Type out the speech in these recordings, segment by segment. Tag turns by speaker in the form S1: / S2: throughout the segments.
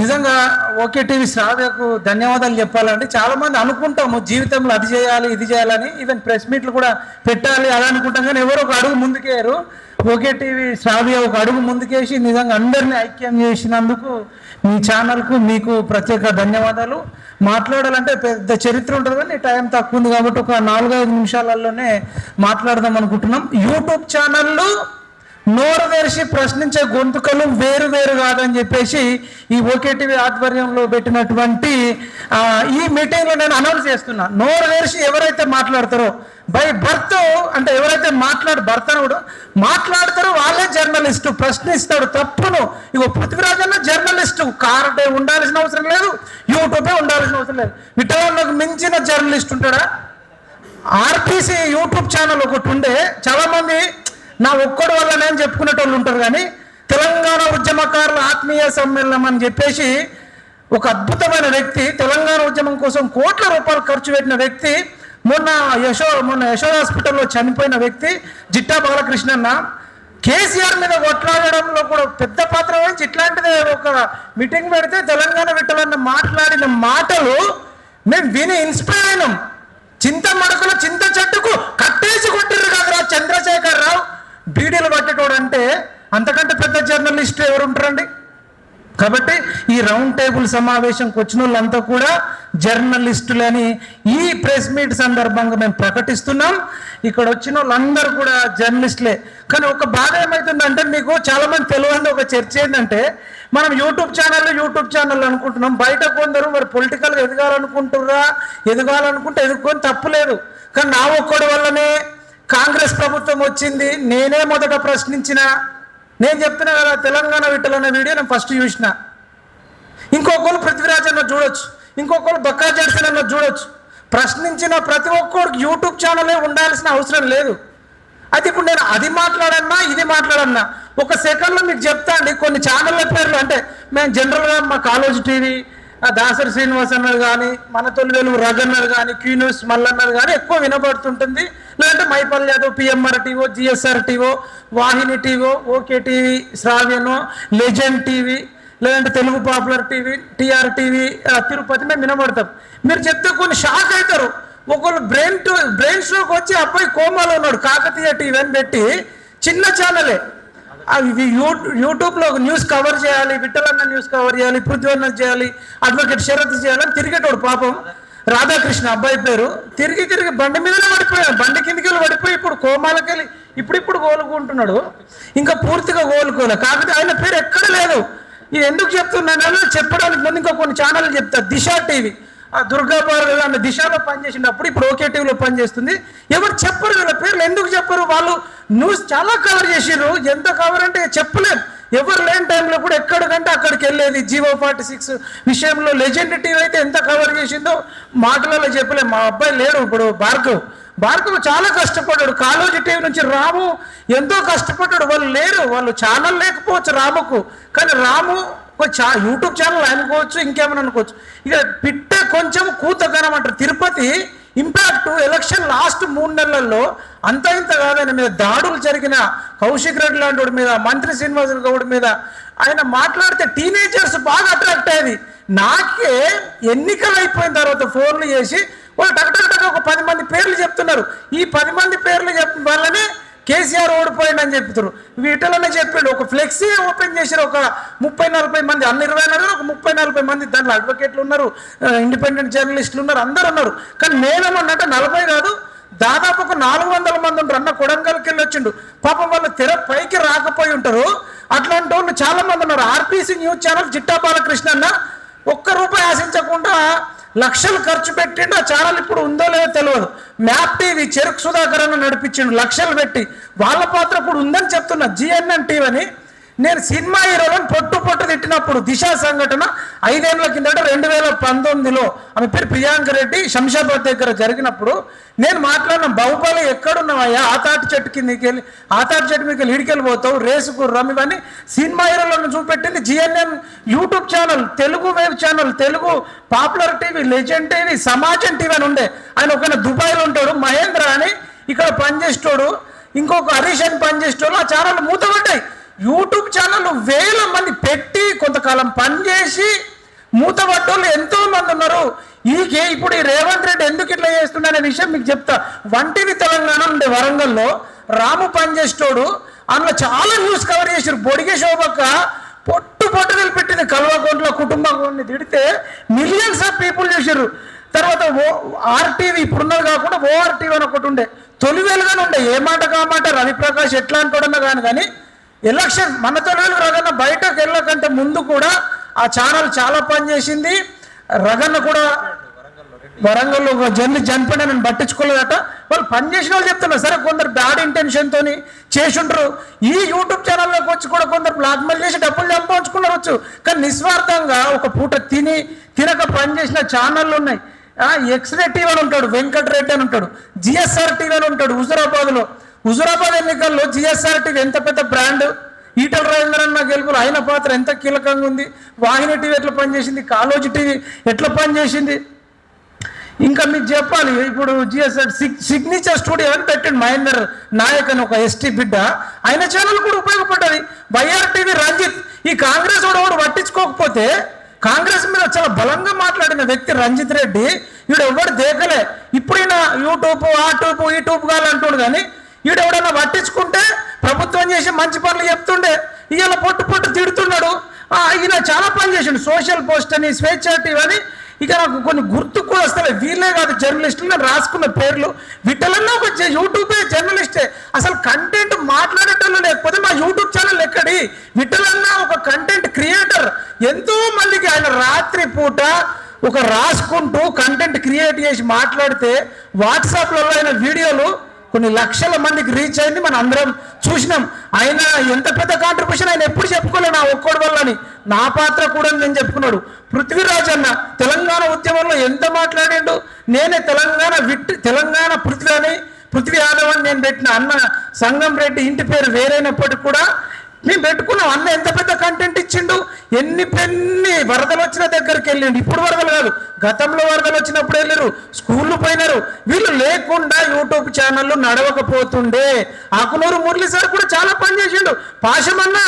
S1: నిజంగా okay TV శ్రావ్యకు ధన్యవాదాలు చెప్పాలండి చాలా మంది అనుకుంటాము జీవితంలో అది చేయాలి ఇది చేయాలని. ఈవెన్ ప్రెస్ మీట్లు కూడా పెట్టాలి అలా అనుకుంటాం కానీ ఎవరో ఒక అడుగు ముందుకేయరు. ఓకే టీవీ శ్రావ్య ఒక అడుగు ముందుకేసి నిజంగా అందరినీ ఐక్యం చేసినందుకు మీ ఛానల్కు మీకు ప్రత్యేక ధన్యవాదాలు. మాట్లాడాలంటే పెద్ద చరిత్ర ఉంటుంది కానీ టైం తక్కువ ఉంది కాబట్టి ఒక నాలుగైదు నిమిషాలలోనే మాట్లాడదాం అనుకుంటున్నాం. యూట్యూబ్ ఛానల్లో నోరు తెరిచి ప్రశ్నించే గొంతుకలు వేరు వేరు కాదని చెప్పేసి ఈ ఓకేటీవీ ఆధ్వర్యంలో పెట్టినటువంటి ఈ మీటింగ్లో నేను అనౌన్స్ చేస్తున్నా. నోరు తెరిచి ఎవరైతే మాట్లాడతారో బై బర్త్ అంటే ఎవరైతే మాట్లాడు భర్త కూడా మాట్లాడతారో వాళ్ళే జర్నలిస్టు ప్రశ్నిస్తాడు తప్పును. ఇగో పృథ్వీరాజన్న జర్నలిస్టు కార్డే ఉండాల్సిన అవసరం లేదు యూట్యూబే ఉండాల్సిన అవసరం లేదు. విటవాళ్ళకు మించిన జర్నలిస్ట్ ఉంటాడా? ఆర్టీసీ యూట్యూబ్ ఛానల్ ఒకటి ఉండే చాలామంది నా ఒక్కడి వల్ల నేను చెప్పుకునేటోళ్ళు ఉంటారు కానీ తెలంగాణ ఉద్యమకారుల ఆత్మీయ సమ్మేళనం అని చెప్పేసి ఒక అద్భుతమైన వ్యక్తి తెలంగాణ ఉద్యమం కోసం కోట్ల రూపాయలు ఖర్చు పెట్టిన వ్యక్తి మొన్న యశో మొన్న యశోద హాస్పిటల్లో చనిపోయిన వ్యక్తి జిట్టా బాలకృష్ణన్న కేసీఆర్ మీద కొట్లాడడంలో కూడా పెద్ద పాత్ర వహించి ఇట్లాంటిది ఒక మీటింగ్ పెడితే తెలంగాణ విట్టలన్న మాట్లాడిన మాటలు మేము విని ఇన్స్పైర్ అయినాం. చింత మడకలో చింత చెట్టుకు కట్టేసి కొట్టిర్రు కదరా చంద్రశేఖర్ రావు. బీడీలు పట్టేటోడు అంటే అంతకంటే పెద్ద జర్నలిస్ట్ ఎవరు ఉంటారండి కాబట్టి ఈ రౌండ్ టేబుల్ సమావేశంకి వచ్చిన వాళ్ళంతా కూడా జర్నలిస్టులని ఈ ప్రెస్ మీట్ సందర్భంగా మేము ప్రకటిస్తున్నాం. ఇక్కడ వచ్చిన వాళ్ళందరూ కూడా జర్నలిస్టులే. కానీ ఒక బాధ ఏమవుతుందంటే మీకు చాలా మంది తెలియని ఒక చర్చ ఏంటంటే మనం యూట్యూబ్ ఛానల్ యూట్యూబ్ ఛానల్ అనుకుంటున్నాం. బయట కొందరు మరి పొలిటికల్గా ఎదగాలనుకుంటుర్రా? ఎదగాలనుకుంటే ఎదుర్కొని తప్పులేదు. కానీ నా ఒక్కడి వల్లనే కాంగ్రెస్ ప్రభుత్వం వచ్చింది నేనే మొదట ప్రశ్నించిన నేను చెప్తున్నా కదా తెలంగాణ విట్టలన్న వీడియో నేను ఫస్ట్ చూసిన. ఇంకొకరు పృథ్వీరాజ్ అన్న చూడొచ్చు ఇంకొకరు బక్కా జడ్సన్ అన్న చూడొచ్చు. ప్రశ్నించిన ప్రతి ఒక్కరికి యూట్యూబ్ ఛానలే ఉండాల్సిన అవసరం లేదు. అయితే ఇప్పుడు నేను అది మాట్లాడన్నా ఇది మాట్లాడన్నా. ఒక సెకండ్లో మీకు చెప్తా అండి కొన్ని ఛానళ్ళ పేర్లు అంటే మేము జనరల్గా మా కాలేజ్ టీవీ దాసరి శ్రీనివాస్ అన్నారు కానీ మన తొలి వెలుగు రగన్నర్ కానీ క్యూ న్యూస్ మల్లన్నర్ కానీ ఎక్కువ వినబడుతుంటుంది. లేదంటే మైపల్ Yadav PMR టీవో GSR టీవో Vahini టీవో okay TV శ్రావ్యను లెజెండ్ టీవీ లేదంటే Telugu popular TV TR TV ఆ, తిరుపతి మేము వినబడతాం. మీరు చెప్తే కొన్ని షాక్ అవుతారు. ఒకళ్ళు బ్రెయిన్ బ్రెయిన్ స్ట్రోక్ వచ్చి అబ్బాయి కోమాలో ఉన్నాడు కాకతీయ టీవీ అని పెట్టి చిన్న ఛానలే. అవి యూ యూట్యూబ్లో న్యూస్ కవర్ చేయాలి విట్టలన్న న్యూస్ కవర్ చేయాలి పృథ్వన్న చేయాలి అడ్వకేట్ శరత్ చేయాలని తిరిగేటోడు పాపం. రాధాకృష్ణ అబ్బాయి పేరు. తిరిగి తిరిగి బండి మీదనే పడిపోయాడు. బండి కిందికి వెళ్ళి పడిపోయి ఇప్పుడు కోమాలకెళ్ళి ఇప్పుడిప్పుడు కోలుకుంటున్నాడు ఇంకా పూర్తిగా కోలుకోలే కాకపోతే ఆయన పేరు ఎక్కడ లేదు. ఇది ఎందుకు చెప్తున్నాను చెప్పడానికి ముందు ఇంకా కొన్ని ఛానల్ చెప్తా. దిశ టీవీ. ఆ దుర్గా భారతి ఆమె దిశలో పనిచేసినప్పుడు ఇప్పుడు ఓకే టీవీలో పనిచేస్తుంది. ఎవరు చెప్పరు వీళ్ళ పేర్లు ఎందుకు చెప్పరు? వాళ్ళు న్యూస్ చాలా కవర్ చేసిర్రు. ఎంత కవర్ అంటే చెప్పలేం. ఎవరు లేని టైంలో కూడా ఎక్కడికంటే అక్కడికి వెళ్ళేది. జీవో ఫార్టీ సిక్స్ విషయంలో లెజెండ్ టీవీ అయితే ఎంత కవర్ చేసిందో మాటలలో చెప్పలేం. మా అబ్బాయి లేరు ఇప్పుడు భార్గవ్. భార్గవ్ చాలా కష్టపడ్డాడు. కాలోజీ టీవీ నుంచి రాము ఎంతో కష్టపడ్డాడు. వాళ్ళు లేరు. వాళ్ళు ఛానల్ లేకపోవచ్చు రాముకు. కానీ రాము ఒక చా యూట్యూబ్ ఛానల్ అనుకోవచ్చు ఇంకేమైనా అనుకోవచ్చు. ఇక పిట్ట కొంచెం కూతగనం అంటారు. తిరుపతి ఇంపాక్ట్ ఎలక్షన్ లాస్ట్ మూడు నెలల్లో అంత ఇంత కాదని మీద దాడులు జరిగిన కౌశిక్ రెడ్డి లాంటి వాడి మీద మంత్రి శ్రీనివాస గౌడ్ మీద ఆయన మాట్లాడితే టీనేజర్స్ బాగా అట్రాక్ట్ అయ్యేది. నాకే ఎన్నికలు అయిపోయిన తర్వాత ఫోన్లు చేసి వాళ్ళు టక్ టక్ టక్ ఒక పది మంది పేర్లు చెప్తున్నారు. ఈ పది మంది పేర్లు చెప్పిన వల్లనే కేసీఆర్ ఓడిపోయిందని చెప్తారు వీటిలోనే చెప్పాడు ఒక ఫ్లెక్సీ ఓపెన్ చేశారు. ఒక ముప్పై నలభై మంది అన్ని ఇరవై నలభై ఒక ముప్పై నలభై మంది దాంట్లో అడ్వకేట్లు ఉన్నారు. ఇండిపెండెంట్ జర్నలిస్టులు ఉన్నారు. అందరు ఉన్నారు. కానీ నేనేమన్నంటే నలభై కాదు. దాదాపు ఒక నాలుగు వందల మంది ఉంటారు. అన్న కొడంగల్కి వెళ్ళి వచ్చిండు. పాపం వాళ్ళు తెర పైకి రాకపోయి ఉంటారు. అట్లాంటి వాళ్ళు చాలా మంది ఉన్నారు. ఆర్పీసీ న్యూస్ ఛానల్ చిట్టా బాలకృష్ణ అన్న ఒక్క రూపాయి ఆశించకుండా లక్షలు ఖర్చు పెట్టిండు ఆ ఛానల్ ఇప్పుడు ఉందో లేదో తెలియదు మ్యాప్ టీవీ చెరుకు సుధాకర్ అని నడిపించిండు. లక్షలు పెట్టి. వాళ్ళ పాత్ర ఇప్పుడు ఉందని చెప్తున్నా. జిఎన్ఎన్ టీవీ అని. నేను సినిమా హీరోలను పొట్టు పొట్టు తిట్టినప్పుడు దిశ సంఘటన ఐదేళ్ళ కిందట రెండు వేల పంతొమ్మిదిలో. ఆమె పేరు ప్రియాంక రెడ్డి శంషాబాద్ దగ్గర జరిగినప్పుడు నేను మాట్లాడిన బాహుబలి ఎక్కడున్నావయ్యా? ఆతాటి చెట్టు కిందకి వెళ్ళి ఆతాటి చెట్టు మీకు ఇడికెళ్ళి పోతావు రేసు గుర్రం ఇవన్నీ సినిమా హీరోలను చూపెట్టింది GNN YouTube channel Telugu wave channel Telugu popular TV legend TV Samajam TV అని ఉండే. ఆయన ఒక దుబాయ్లో ఉంటాడు మహేంద్ర అని ఇక్కడ పనిచేస్తాడు ఇంకొక హరీష్ అని పనిచేసేటోడు. ఆ ఛానల్ మూతపడ్డాయి. యూట్యూబ్ ఛానల్ వేల మంది పెట్టి కొంతకాలం పనిచేసి మూతబడ్డోళ్ళు ఎంతో మంది ఉన్నారు. ఈకే ఇప్పుడు ఈ రేవంత్ రెడ్డి ఎందుకు ఇట్లా చేస్తున్నా అనే విషయం మీకు చెప్తా. వంటివి తెలంగాణ ఉండే వరంగల్లో రాము పనిచేసేటోడు అందులో చాలా న్యూస్ కవర్ చేశారు బొడిగే శోభక్క పొట్టు పొట్టు పెట్టింది కల్వకుంట్ల కుటుంబాన్ని తిడితే మిలియన్స్ ఆఫ్ పీపుల్ చూసారు తర్వాత ఓ ఆర్టీవీ ఇప్పుడున్నది కాకుండా ఓఆర్టీవీ అని ఒకటి ఉండే. తొలివేలుగానే ఉండే. ఏ మాట కామాట రవిప్రకాష్ ఎట్లా అంటాడన్నా కానీ కానీ ఎలక్షన్ మన తొలి రగన్న బయటకు వెళ్ళకంటే ముందు కూడా ఆ ఛానల్ చాలా పనిచేసింది. రగన్న కూడా వరంగల్లో ఒక జన్ చనిపోయినా నేను పట్టించుకోలేదట. వాళ్ళు పనిచేసిన వాళ్ళు చెప్తున్నారు. సరే కొందరు బ్యాడ్ ఇంటెన్షన్తో చేసుంటారు ఈ యూట్యూబ్ ఛానల్లోకి వచ్చి కూడా కొందరు బ్లాక్మెయిల్ చేసి డబ్బులు సంపాదించుకున్నారు కానీ నిస్వార్థంగా ఒక పూట తిని తినక పనిచేసిన ఛానళ్ళు ఉన్నాయి. ఎక్స్రే టీవీ అని ఉంటాడు వెంకటరెడ్డి అని ఉంటాడు జిఎస్ఆర్ టీవీ అని ఉంటాడు హుజరాబాద్లో. హుజురాబాద్ ఎన్నికల్లో జిఎస్ఆర్ టీవీ ఎంత పెద్ద బ్రాండ్? ఈటల రాజేంద్రన్న గెలుపులు ఆయన పాత్ర ఎంత కీలకంగా ఉంది? వాహిని టీవీ ఎట్లా పనిచేసింది? కాలోజీ టీవీ ఎట్లా పనిచేసింది? ఇంకా మీకు చెప్పాలి ఇప్పుడు జిఎస్ఆర్ సిగ్నేచర్ స్టూడియో అని పెట్టండి మహేందర్ నాయక్ అని ఒక ఎస్టీ బిడ్డ. ఆయన ఛానల్ కూడా ఉపయోగపడ్డది. వైఆర్ టీవీ రంజిత్ ఈ కాంగ్రెస్ వాడు వాడు పట్టించుకోకపోతే కాంగ్రెస్ మీద చాలా బలంగా మాట్లాడిన వ్యక్తి రంజిత్ రెడ్డి వీడు ఎవడు దేకలే. ఇప్పుడు ఈయన యూట్యూబ్ ఆ ట్యూబ్ ఈ ట్యూబ్ కావాలంటాడు కానీ వీడు ఎవడన్నా పట్టించుకుంటే ప్రభుత్వం చేసి మంచి పనులు చెప్తుండే ఇవాళ పొట్టు పొట్టు తిడుతున్నాడు. ఈయన చాలా పని చేసిండు. సోషల్ పోస్ట్ అని స్వేచ్ఛ అని. ఇక నాకు కొన్ని గుర్తు కూడా వస్తాయి వీళ్ళే కాదు జర్నలిస్టులు నేను రాసుకున్న పేర్లు. వీటలన్నా ఒక యూట్యూబే జర్నలిస్టే. అసలు కంటెంట్ మాట్లాడేటోళ్ళు లేకపోతే మా యూట్యూబ్ ఛానల్ ఎక్కడి? విఠలన్నా ఒక కంటెంట్ క్రియేటర్ ఎంతో మందికి ఆయన రాత్రి పూట ఒక రాసుకుంటూ కంటెంట్ క్రియేట్ చేసి మాట్లాడితే వాట్సాప్లలో ఆయన వీడియోలు కొన్ని లక్షల మందికి రీచ్ అయింది మనం అందరం చూసినాం. ఆయన ఎంత పెద్ద కాంట్రిబ్యూషన్ ఆయన ఎప్పుడు చెప్పుకోలే నా ఒక్కడి వల్లని. నా పాత్ర కూడా నేను చెప్పుకున్నాడు. పృథ్వీరాజ్ అన్న తెలంగాణ ఉద్యమంలో ఎంత మాట్లాడిండు? నేనే తెలంగాణ విట్ తెలంగాణ పృథ్వీ అని పృథ్వీ యాదవ్ అని నేను పెట్టిన అన్న సంగం రెడ్డి ఇంటి పేరు వేరైనప్పటికి కూడా మేము పెట్టుకున్నాం. అన్న ఎంత పెద్ద కంటెంట్ ఇచ్చిండు? ఎన్ని పెన్ని వరదలు వచ్చిన దగ్గరికి వెళ్ళిండు. ఇప్పుడు వరదలు కాదు గతంలో వరదలు వచ్చినప్పుడు వెళ్ళారు. స్కూళ్ళు పోయినారు. వీళ్ళు లేకుండా యూట్యూబ్ ఛానళ్ళు నడవకపోతుండే. ఆకునూరు మురళి సార్ కూడా చాలా పని చేసిండు. పాశమన్న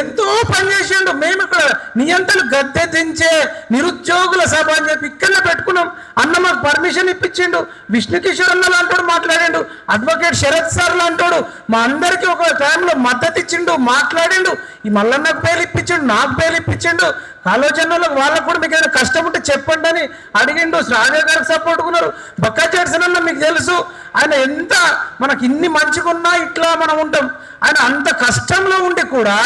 S1: ఎంతో పని చేసిండు. మేము ఇక్కడ నియంతలు గద్దె దించే నిరుద్యోగుల సభ అని చెప్పి ఇక్కడనే పెట్టుకున్నాం. అన్న మాకు పర్మిషన్ ఇప్పించిండు. విష్ణు కిషోర్ అన్న లాంటోడు మాట్లాడాడు. అడ్వకేట్ శరత్ సార్ లాంటోడు మా అందరికీ ఒక టైంలో మద్దతు ఇచ్చిండు మాట్లాడిండు. ఈ మల్లన్నకు పేరు ఇప్పించిండు నాకు పేరు ఇప్పించిండు. ఆలోచనలో వాళ్ళకు కూడా మీకు ఏదైనా కష్టం ఉంటే చెప్పండి అని అడిగిండు. శ్రావ్య గారికి సపోర్ట్ ఉన్నారు బక్కా చేసిన మీకు తెలుసు ఆయన ఎంత మనకి ఇన్ని మంచిగా ఉన్నా ఇట్లా మనం ఉంటాం. ఆయన అంత కష్టంలో ఉండి కూడా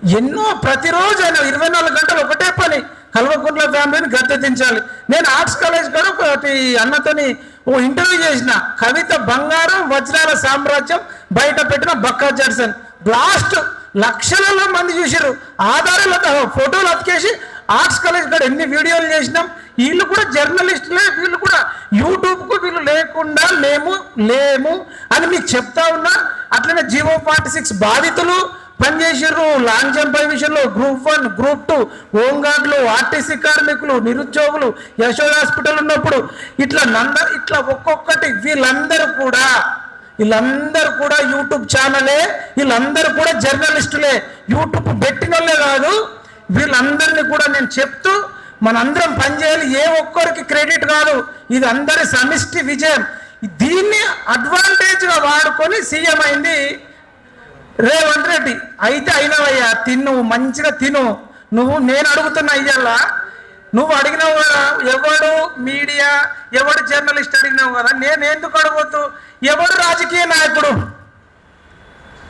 S1: ఎన్నో ప్రతిరోజు ఆయన ఇరవై నాలుగు గంటలు ఒకటే పని. కల్వకుంట్ల ఫ్యామిలీని గద్దెదించాలి. నేను ఆర్ట్స్ కాలేజ్ కూడా ఒకటి అన్నతోని ఓ ఇంటర్వ్యూ చేసిన. కవిత బంగారం వజ్రాల సామ్రాజ్యం బయట పెట్టిన బక్కా జర్సన్. బ్లాస్ట్ లక్షలలో మంది చూసారు ఆధారాలతో ఫోటోలు అతికేసి ఆర్ట్స్ కాలేజ్ కూడా ఎన్ని వీడియోలు చేసినాం. వీళ్ళు కూడా జర్నలిస్టులే వీళ్ళు కూడా యూట్యూబ్కు వీళ్ళు లేకుండా లేము లేము అని మీకు చెప్తా ఉన్నా అట్లనే జీవో ఫార్టీ సిక్స్ బాధితులు పనిచేసారు లాంగ్ జంప్ విషయంలో గ్రూప్ వన్ గ్రూప్ టూ హోంగార్డులు ఆర్టీసీ కార్మికులు నిరుద్యోగులు యశోద హాస్పిటల్ ఉన్నప్పుడు ఇట్లా నందరు ఇట్లా ఒక్కొక్కటి వీళ్ళందరూ కూడా వీళ్ళందరూ కూడా యూట్యూబ్ ఛానలే వీళ్ళందరూ కూడా జర్నలిస్టులే. యూట్యూబ్ పెట్టిన వాళ్ళే కాదు వీళ్ళందరినీ కూడా నేను చెప్తూ మనందరం పనిచేయాలి. ఏ ఒక్కరికి క్రెడిట్ కాదు. ఇది అందరి సమిష్టి విజయం. దీన్ని అడ్వాంటేజ్గా వాడుకొని సీఎం అయింది. రేవంత్ రెడ్డి అయితే అయినవయ్యా తిను మంచిగా తిను. నువ్వు నేను అడుగుతున్నా అయ్యల్లా నువ్వు అడిగినావు కదా ఎవడు మీడియా ఎవడు జర్నలిస్ట్ అడిగినావు కదా నేను ఎందుకు అడగొద్దు? ఎవడు రాజకీయ నాయకుడు?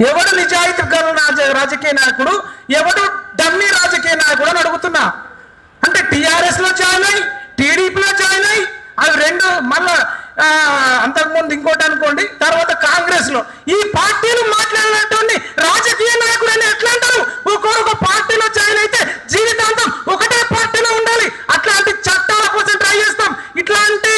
S1: ఎవడు నిజాయితీ గల రాజ- రాజకీయ నాయకుడు? ఎవడు డమ్మీ రాజకీయ నాయకుడు అని అడుగుతున్నా. అంటే టీఆర్ఎస్లో జాయిన్ అయ్యి టీడీపీలో జాయిన్ అయ్యి అవి రెండు మళ్ళా అంతకుముందు ఇంకోటి అనుకోండి తర్వాత కాంగ్రెస్లో. ఈ పార్టీలు మా రాజకీయ నాయకుడు అని ఎట్లా అంటారు ఒక్కొక్క పార్టీలో జాయిన్ అయితే జీవితాంతం ఒకటే పార్టీలో ఉండాలి అట్లాంటి చట్టాల కోసం ట్రై చేస్తాం ఇట్లాంటి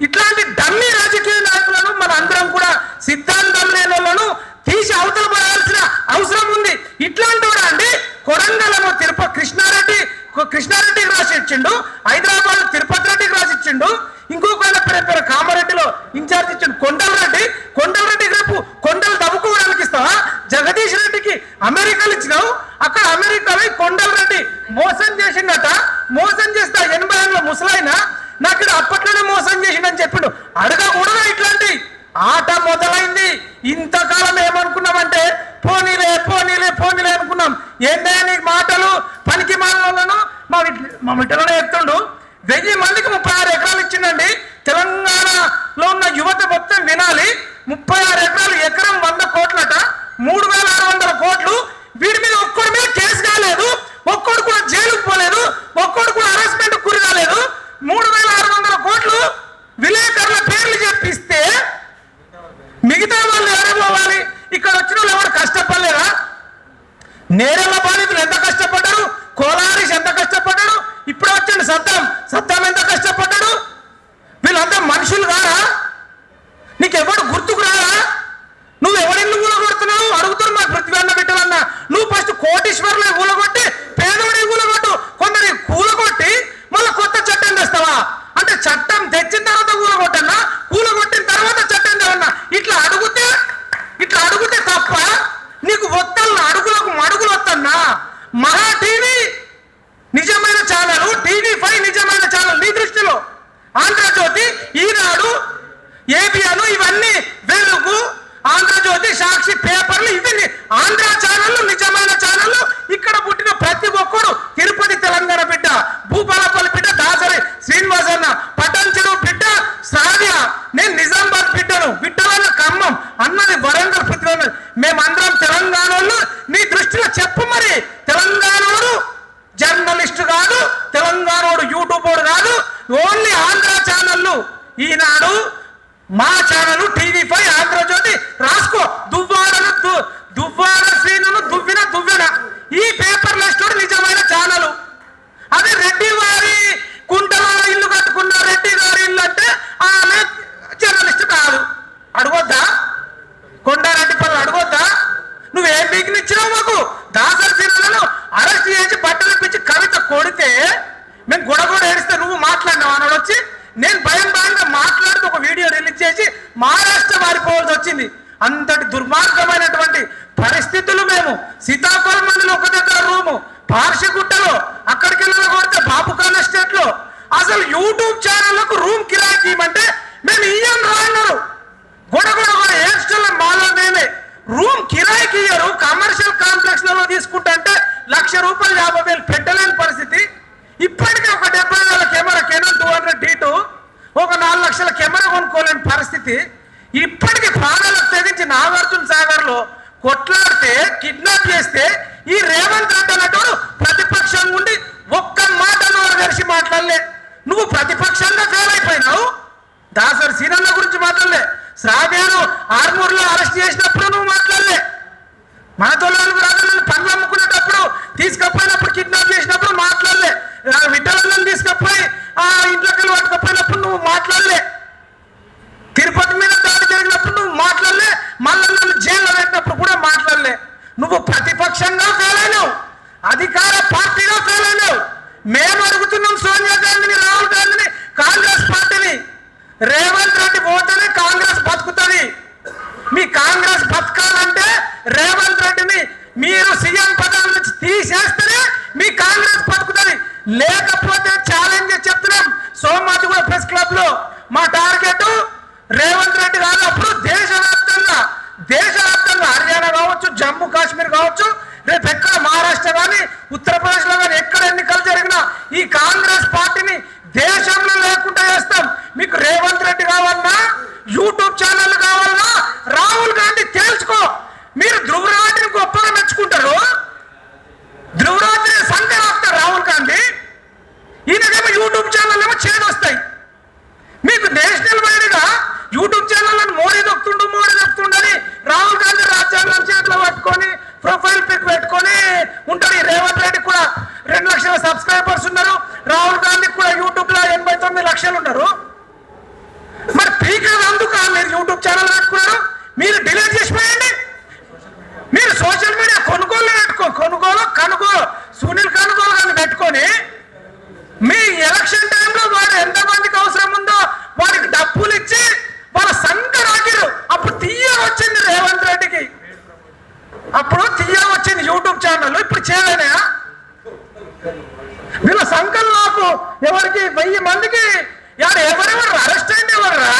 S1: ఇట్లాంటి డమ్మీ రాజకీయ నాయకులను మన అందరం కూడా సిద్ధాంతం లేని వాళ్ళను తీసి అవతల పడాల్సిన అవసరం ఉంది ఇట్లాంటి వాడు అండి కొడంగల్ను తిరుపతి కృష్ణారెడ్డి కృష్ణారెడ్డికి రాసి ఇచ్చిండు హైదరాబాద్ తిరుపతి రెడ్డికి రాసి ఇచ్చిండు ఇంకొక ఆయన పేరు పేరు కామారెడ్డిలో ఇన్ఛార్జ్ ఇచ్చిండు కొండలరెడ్డి కొండలరెడ్డి రేపు కొండలు దవ్వుకోవడానికి ఇస్తావా జగదీష్ రెడ్డికి అక్కడ అమెరికాలో కొండలు రండి మోసం చేసిండట. మోసం చేస్తా ఎనభై ఏళ్ళ ముసలాయన నాకు ఇది అప్పట్లోనే మోసం చేసిండని చెప్పిండు. అడగకూడదు ఇట్లాంటి? ఆట మొదలైంది. ఇంతకాలం ఏమనుకున్నామంటే పోనీలే పోనీలే పోనీలే అనుకున్నాం. ఏంటో నీకు మాటలు? పనికి మాలను మా మా మిట్టలోనే ఎత్తుండు వెయ్యి మందికి ముప్పై ఆరు ఎకరాలు ఇచ్చిండండి. తెలంగాణలో ఉన్న యువత మొత్తం వినాలి. ముప్పై ఆరు ఎకరాలు ఎకరం వంద కోట్లట. మూడు వేల ఆరు వందల కోట్లు వీడి మీద ఒక్కడి మీద కేసు కాలేదు ఒక్కడు కూడా జైలుకు పోలేదు ఒక్కడు కూడా హరాస్మెంట్ గురి కాలేదు. మూడు వేల ఆరు వందల కోట్లు విలేకరుల పేర్లు చెప్పిస్తే మిగతా వాళ్ళు ఎవరే పోవాలి ఇక్కడ వచ్చిన వాళ్ళు ఎవరు కష్టపడలేరా? నేరల மகா ఈనాడు మా ఛానల్ టీవీ ఫైవ్ ఆంధ్రజ్యోతి రాసుకో. దువ్వాడను దు- దువ్వాడ శ్రీను దువ్విన దువ్వెన ఈ పేపర్ లిస్టుడు నిజమైన ఛానల్. అదే రెడ్డి వారి కుంటలో ఇల్లు కట్టుకున్న రెడ్డి గారి ఇల్లు అంటే ఆమె జర్నలిస్ట్ కాదు. అడగొద్దా? కొండారెడ్డి పనులు అడగొద్దా? నువ్వేం పీకినిచ్చినావు మాకు? దాసరి సినిమాలను అరెస్ట్ చేసి బట్టలు పిచ్చి కవిత కొడితే మేము గొడగొడ ఏడిస్తే నువ్వు మాట్లాడినావు. అన్నాడు వచ్చి నేను భయం భయంగా మాట్లాడుతూ ఒక వీడియో రిలీజ్ చేసి మహారాష్ట్ర మారిపోవాల్సి వచ్చింది. అంతటి దుర్మార్గమైనటువంటి పరిస్థితులు మేము సీతాఫలం మందిలో ఒక దగ్గర రూము పార్షిగుట్టలో అక్కడికి వెళ్ళి కొడితే బాపుకాన్ ఎస్టేట్లో అసలు యూట్యూబ్ ఛానళ్ళకు రూమ్ కిరాయికి ఇవ్వమంటే మేము ఇయ్యం రా అన్నారు గొడగొడ కూడా ఏస్టల్ మాలో మేమే రూమ్ కిరాయికి ఇయ్యరు కమర్షియల్ కాంప్లెక్స్లలో తీసుకుంటా అంటే లక్ష రూపాయలు యాభై వేలు పెట్టలేని పరిస్థితి. ఇప్పటికే ఒక డెబ్బై వేల camera Canon two hundred D two ఒక నాలుగు లక్షల కెమెరా కొనుక్కోలేని పరిస్థితి. ఇప్పటికి ప్రాణాలకు తెగించి నాగార్జున సాగర్లో కొట్లాడితే కిడ్నాప్ చేస్తే ఈ రేవంత్ రెడ్డి అన్నట్టు ప్రతిపక్షం ఉండి ఒక్క మాట నోరు తెరిచి మాట్లాడలే. నువ్వు ప్రతిపక్షంగా ఫెయిల్ అయిపోయినావు దాసరి సీనన్న గురించి మాట్లాడలే శ్రావ్యాను ఆర్మూర్లో అరెస్ట్ చేసినప్పుడు నువ్వు మాట్లాడలే మన తొలలు రాజులను పనులు అమ్ముకునేటప్పుడు తీసుకపోయినప్పుడు కిడ్నాప్ చేసినప్పుడు మాట్లాడలే ఆ విఠలను తీసుకపోయి ఆ ఇంట్లోకి వెళ్ళి పట్టుకపోయినప్పుడు నువ్వు మాట్లాడలే తిరుపతి మీద దాడి జరిగినప్పుడు నువ్వు మాట్లాడలే మళ్ళీ నన్ను జైల్లో పెట్టినప్పుడు కూడా మాట్లాడలే నువ్వు ప్రతిపక్షంగా ఫెయిల్ అయినావు అధికార పార్టీగా ఫెయిల్ అయినావు మేము అడుగుతున్నాం సోనియా గాంధీని రాహుల్ గాంధీని కాంగ్రెస్ పార్టీని రేవంత్ రెడ్డి పోతేనే కాంగ్రెస్ బతుకుతుంది మీ కాంగ్రెస్ బతకాలంటే రేవంత్ రెడ్డిని మీరు సీఎం పదవి నుంచి తీసేస్తేనే మీ కాంగ్రెస్ బతుకుతుంది. లేకపోతే ఛాలెంజ్ చెప్తున్నాం. సోమాజిగూడ ప్రెస్ క్లబ్లో మా టార్గెట్ రేవంత్ రెడ్డి కాదు అప్పుడు దేశవ్యాప్తంగా దేశవ్యాప్తంగా హర్యానా కావచ్చు జమ్మూ కాశ్మీర్ కావచ్చు రేపు ఎక్కడ మహారాష్ట్ర కానీ ఉత్తరప్రదేశ్లో కానీ ఎక్కడ ఎన్నికలు జరిగినా ఈ కాంగ్రెస్ పార్టీని దేశంలో లేకుండా చేస్తాం మీకు రేవంత్ రెడ్డి కావాలన్నా యూట్యూబ్ ఛానల్ కావాలన్నా రాహుల్ గాంధీ తేల్చుకో మీరు ధ్రువరాజ్ని గొప్పగా మెచ్చుకుంటారు ధ్రువరాజ్ని సంఖ్య రాస్తారు రాహుల్ గాంధీ ఈయనకేమో యూట్యూబ్ ఛానల్ ఏమో చేదు వస్తాయి మీకు నేషనల్ వైడ్గా యూట్యూబ్ ఛానల్ మోడీ దొక్కుతుండు మోడీ దొక్కుతుండని రాహుల్ గాంధీ రాజ్యాంగం చేతిలో పట్టుకొని ప్రొఫైల్ పిక్ పెట్టుకొని ఉంటాడు ఈ రేవంత్ రెడ్డి కూడా రెండు లక్షల సబ్స్క్రైబర్స్ ఉన్నారు రాహుల్ గాంధీ కూడా యూట్యూబ్లో ఎనభై తొమ్మిది లక్షలు ఉన్నారు. మరి పీకర్ అందుకు మీరు యూట్యూబ్ ఛానల్ పెట్టుకున్నారు? మీరు డిలీట్ చేసిపోయండి మీరు సోషల్ మీడియా కొనుగోలు పెట్టుకో కొనుగోలు కనుగోలు సునీల్ కనుగోలు కానీ పెట్టుకొని మీ ఎలక్షన్ టైంలో వాడు ఎంతమందికి అవసరం ఉందో వాడికి డబ్బులు ఇచ్చి వాళ్ళ సంఘ రాకిరు అప్పుడు తీయ వచ్చింది రేవంత్ రెడ్డికి అప్పుడు తీయ వచ్చింది యూట్యూబ్ ఛానల్ ఇప్పుడు చేయలేనా వీళ్ళ సంఖ్యలు నాకు ఎవరికి? వెయ్యి మందికి. ఎవరు ఎవరెవరు? అరెస్ట్ అయింది ఎవర్రా?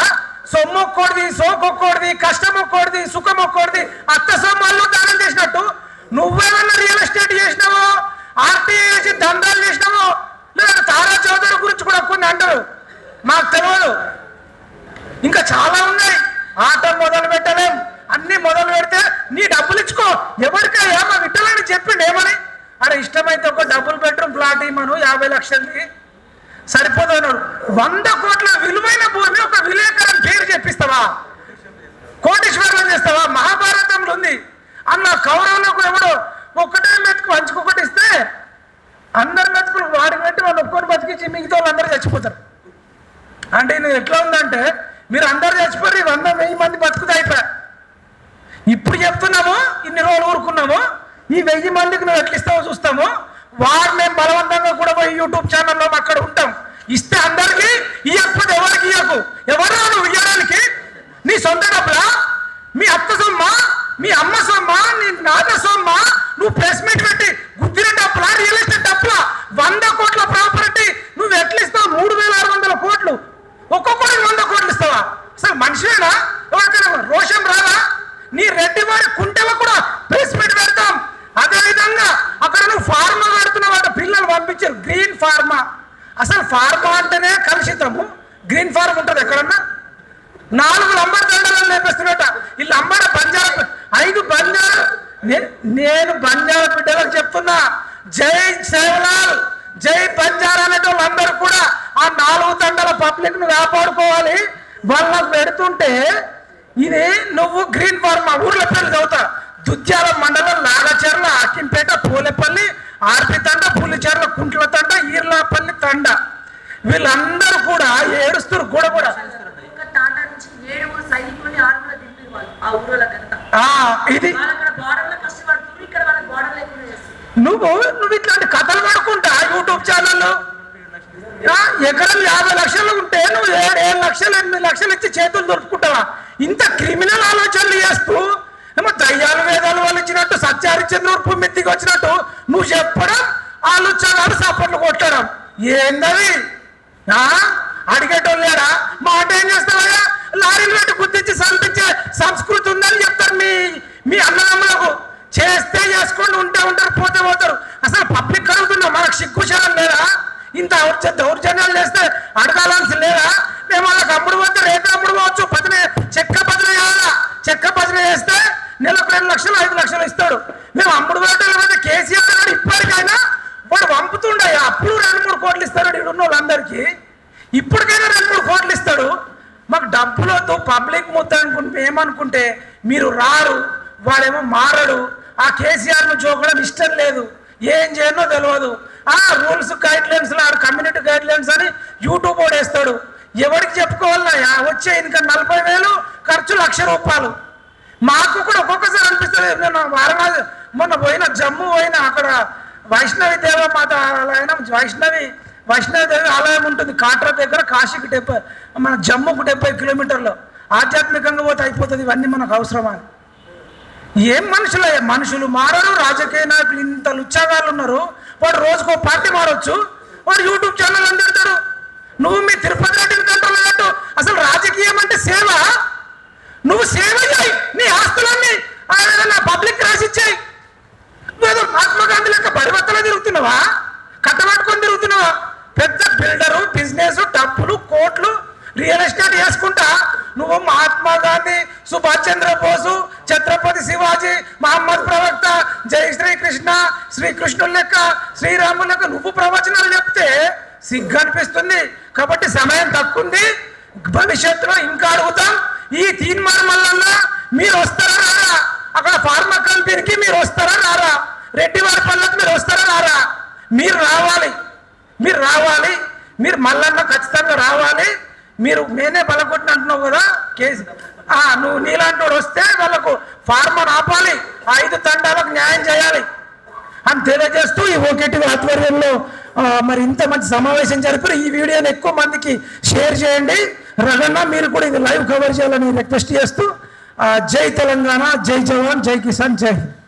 S1: సొమ్ము ఒక్కోడిది సోకొక్కోడిది కష్టం ఒక్కోడిది సుఖం ఒక్కోడిది అత్త సొమ్మాల్లో దానం చేసినట్టు. నువ్వేమన్నా రియల్ ఎస్టేట్ చేసినావో? ఆర్టీఐ చేసి దందాలు చేసినావో? లేదా తారా చౌదరి గురించి కూడా కొన్ని అంటారు. మాకు తెలియదు ఇంకా చాలా ఉన్నాయి. ఆట మొదలు పెట్టలేం. అన్ని మొదలు పెడితే నీ డబ్బులు ఇచ్చుకో. ఎవరికి ఏమో విట్టలని చెప్పిండు ఏమని? అరే ఇష్టమైతే ఒక డబుల్ బెడ్రూమ్ ఫ్లాట్ ఇమ్మను యాభై లక్షలకి. సరిపోతున్నాడు వంద కోట్ల విలువైన భూమి ఒక విలేకరం పేరు చెప్పిస్తావా? కోటేశ్వరం చేస్తావా? మహాభారతంలో ఉంది. అన్న కౌరవులకు ఎవడో ఒక్కటే మెతుకు పంచుకొకటి ఇస్తే అందరి మెతుకులు వాడి పెట్టి వాళ్ళు ఒక్కటి బతికించి మిగతా వాళ్ళు అందరూ చచ్చిపోతారు. అంటే నేను ఎట్లా ఉందంటే మీరు అందరు చచ్చిపోయి వంద వెయ్యి మంది బతుకుతా అయిపోయా? ఇప్పుడు చెప్తున్నాము ఇన్ని రోజులు ఊరుకున్నాము ఈ వెయ్యి మందికి నువ్వు ఎట్లా ఇస్తావో చూస్తాము. వారు మేము బలవంతంగా కూడా పోయి యూట్యూబ్ ఛానల్లో అక్కడ ఉంటాం. ఇస్తే అందరికి ఇవ్వకపోతే ఎవరికి ఇవ్వకు ఎవరు నువ్వు ఇవ్వడానికి నీ సొంత డబ్బులా? మీ అత్త సొమ్మ? మీ అమ్మ సొమ్మ? నీ నాన్న సొమ్మ? నువ్వు ప్రెస్ మీట్ పెట్టి గుద్దిన డబ్బులా రియల్ ఎస్టేట్ డబ్బులా వంద కోట్ల ప్రాపర్టీ నువ్వు ఎట్లా ఇస్తావు మూడు వేల ఆరు వందల కోట్లు ఒక్కొక్కడికి వంద కోట్లు ఇస్తావా అసలు మనిషివేనా ఎవరికైనా రోషం రాదా నీ రెడ్డి వారి కుంటెలో కూడా ప్రెస్ మీట్ పెడతాం అదే విధంగా అక్కడ నువ్వు ఫార్మా పెడుతున్నావు అంటే పిల్లలు పంపించారు గ్రీన్ ఫార్మా అసలు ఫార్మా అంటేనే కలుషితము గ్రీన్ ఫార్మ్ ఉంటుంది ఎక్కడన్నా నాలుగు లంబర్ దండలను నేర్పిస్తున్నట ఈ లంబడ బంజారా ఐదు బంజారా నే- నేను బంజారా బిడ్డలకు చెప్తున్నా జై సేవలాల్ జై బంజారా అనేటోళ్ళు అందరూ కూడా ఆ నాలుగు దండల పబ్లిక్ను కాపాడుకోవాలి. వాళ్ళకు పెడుతుంటే ఇది నువ్వు గ్రీన్ ఫార్మ్ ఊర్ల పేర్లు చదువుతా. దుద్యాల మండలం నాగచర్ల అక్కింపేట పూలపల్లి ఆర్పి తండ పులిచెర్ల కుంట్ల తండ ఈర్లాపల్లి తండ. వీళ్ళందరూ కూడా ఏడుస్తారు కూడా కూడా
S2: వాళ్ళు
S1: ఇది
S2: వాళ్ళు
S1: నువ్వు నువ్వు ఇట్లాంటి కథలు పడుకుంటా యూట్యూబ్ ఛానల్లో. ఎకరం యాభై లక్షలు ఉంటే నువ్వు ఏడు ఏడు లక్షలు ఎనిమిది లక్షలు ఇచ్చి చేతులు దొరుకుకుంటావా? ఇంత క్రిమినల్ ఆలోచనలు చేస్తూ ఏమో దయ్యాలు వేదాలు వాళ్ళు ఇచ్చినట్టు సత్యహరిచంద్రుడు భూమిదికి వచ్చినట్టు నువ్వు చెప్పడం వాళ్ళు చలాలు సపోర్ట్లు కొట్టడం. ఏందది? ఆ? అడిగేటోళ్ళు లేరా? మాట ఏం చేస్తావయ్యా? లారీలు పెట్టి గుర్తించి సంపించే సంస్కృతి ఉందని చెప్తారు మీ మీ అన్నదమ్ములకు. చేస్తే చేసుకొని ఉంటే ఉంటారు పోతే పోతారు. అసలు పబ్లిక్ అడుగుతున్నా మనకు సిగ్గుశాలం లేదా? ఇంత దౌర్జ- దౌర్జన్యాలు చేస్తే అడగాల్సి లేదా? మేము వాళ్ళకి అమ్ముడు పోతే రేపు అప్పుడు పోవచ్చు. పదినే చెక్క పదిన చేయాలా చెక్క పదిన చేస్తే నెలకు రెండు లక్షలు ఐదు లక్షలు ఇస్తాడు. మేము అమ్ముడు పోతే పోతే కేసీఆర్ గారు ఇప్పటికైనా వాడు పంపుతుండే. అప్పుడు రెండు మూడు కోట్లు ఇస్తాడు ఇక్కడ ఉన్న వాళ్ళందరికీ ఇప్పటికైనా రెండు మూడు కోట్లు ఇస్తాడు. మాకు డబ్బులతో పబ్లిక్ ముద్ద అనుకుంటే ఏమనుకుంటే మీరు రారు. వాడేమో మారడు. ఆ కేసీఆర్ను చూపడం ఇష్టం లేదు. ఏం చేయనో తెలియదు. ఆ rules guidelines community guidelines అని యూట్యూబ్ ఓడేస్తాడు ఎవరికి చెప్పుకోవాలన్నా వచ్చే ఇంకా నలభై వేలు ఖర్చు లక్ష రూపాయలు. మాకు కూడా ఒక్కొక్కసారి అనిపిస్తుంది నేను వారణాసి మొన్న పోయిన జమ్ము పోయిన అక్కడ వైష్ణవి దేవ మాత ఆలయం వైష్ణవి వైష్ణవి దేవి ఆలయం ఉంటుంది కాట్రా దగ్గర కాశీకి డెబ్బై మన జమ్ముకు డెబ్బై కిలోమీటర్లు. ఆధ్యాత్మికంగా పోతే అయిపోతుంది ఇవన్నీ మనకు అవసరమా? ఏం మనుషులే మనుషులు మారరు రాజకీయ నాయకులు ఇంత లుచ్చాగాళ్ళు ఉన్నారు. వాడు రోజుకో పార్టీ మారొచ్చు. వాడు యూట్యూబ్ ఛానల్ అందెడతాడు. నువ్వు మీ తిరుపతి రెడ్డిని కంట్రోల్ అన్నట్టు అసలు రాజకీయం అంటే సేవ? నువ్వు సేవ చేయి. నీ ఆస్తులన్నీ ఏదైనా పబ్లిక్ రాసిచ్చాయి. నువ్వేదో మహాత్మా గాంధీ లెక్క పరివర్తన తిరుగుతున్నావా? కట్టబట్టుకొని తిరుగుతున్నావా? పెద్ద బిల్డరు బిజినెస్ డబ్బులు కోట్లు రియల్ ఎస్టేట్ చేసుకుంటా నువ్వు మహాత్మా గాంధీ సుభాష్ చంద్రబోసు ఛత్రపతి శివాజీ మహమ్మద్ ప్రవక్త జై శ్రీకృష్ణ శ్రీకృష్ణుల లెక్క శ్రీరాముల లెక్క నువ్వు ప్రవచనాలు చెప్తే సిగ్గు అనిపిస్తుంది. కాబట్టి సమయం తక్కువ ఉంది భవిష్యత్తులో ఇంకా అడుగుతాం. ఈ తీర్మానం వల్ల మీరు వస్తారా రారా? అక్కడ ఫార్మా కంపెనీకి మీరు వస్తారా రారా? రెడ్డి వారి పనులకు మీరు వస్తారా రారా? మీరు రావాలి. మీరు రావాలి. మీరు మల్లన్న ఖచ్చితంగా రావాలి. మీరు నేనే బలగొట్టిన అంటున్నావు కదా కేసు. నువ్వు నీలాంటి వాడు వస్తే వాళ్ళకు ఫార్మర్ ఆపాలి ఐదు తండాలకు న్యాయం చేయాలి అని తెలియజేస్తూ ఈ ఓకేటి ఆధ్వర్యంలో మరి ఇంత మంచి సమావేశం జరిపారు ఈ వీడియోని ఎక్కువ మందికి షేర్ చేయండి. రగన్న మీరు కూడా ఇది లైవ్ కవర్ చేయాలని రిక్వెస్ట్ చేస్తూ జై తెలంగాణ జై జవాన్ జై కిసాన్ జై